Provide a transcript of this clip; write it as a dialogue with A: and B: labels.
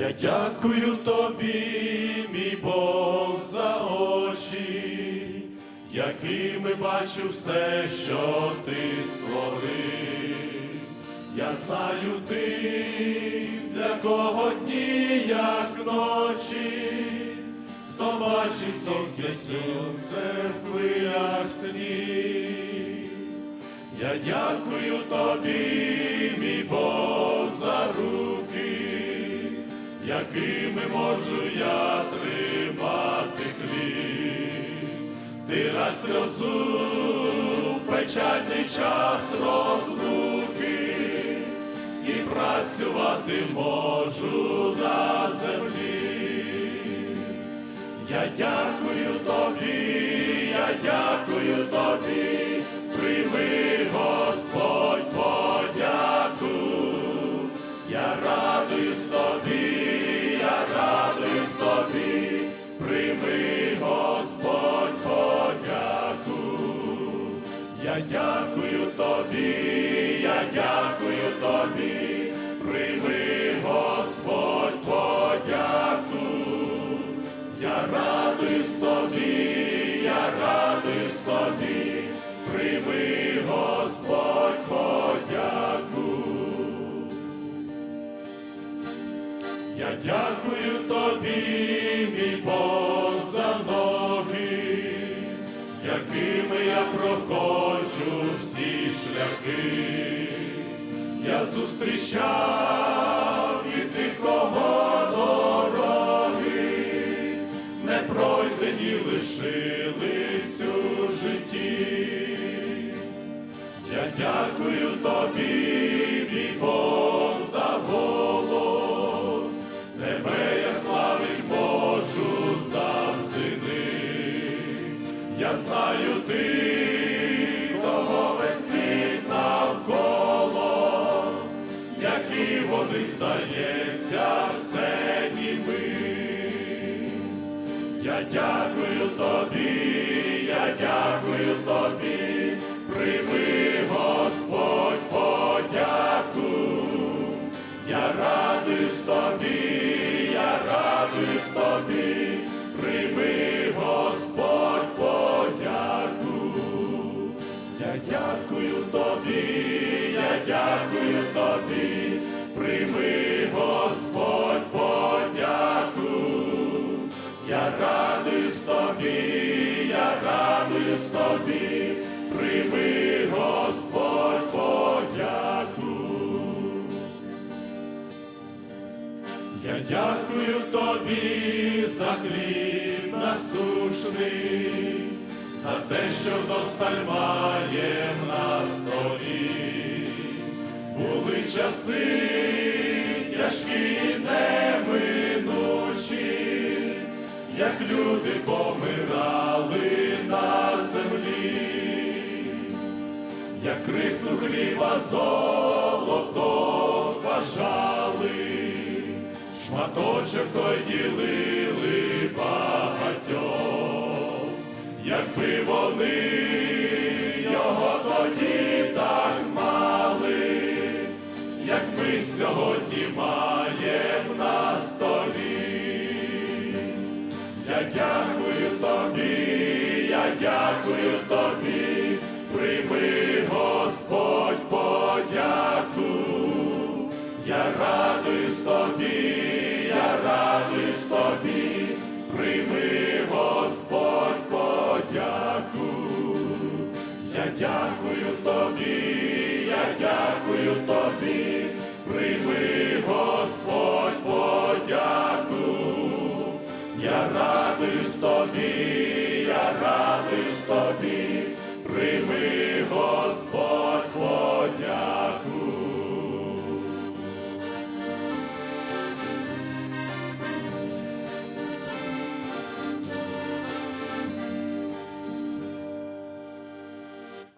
A: Я дякую тобі, мій Бог, за очі, якими бачу все, що ти створив. Я знаю ти, для кого дні, як ночі, хто бачить сонце сонце в хвилях снів. Я дякую тобі, якими можу я тримати хліб. Ти раз сльозу печальний час розлуки і працювати можу на землі. Я дякую тобі, я дякую тобі, я тобі, прийми, Господь, подяку. Я дякую тобі, мій Бог, за ноги, якими я проходжу всі шляхи. Я зустрічав пройдені лишились у житті. Я дякую тобі, мій Бог, за голос, тебе я славить можу завжди ним. Я знаю ти, кого весь навколо, які вони здається, все Дякую тобі, я дякую тобі, прийми, Господь, подяку. Я радуюсь тобі, я радуюсь тобі, прийми, Господь, подяку. Я дякую тобі, я дякую тобі, радуюсь тобі, прийми, Господь, подяку. Я дякую тобі за хліб насушний, за те, що вдосталь на столі. Були часи тяжкі неминучі, як люди помирали землі, як крихту хліба золото бажали, шматочок той ділили багатьом, якби вони його тоді так мали, як ми сьогодні маєм на столі. Я прийми, Господь, подяку, я дякую тобі, я дякую тобі, прийми, Господь, подяку, я радуюсь тобі, я радуюсь тобі.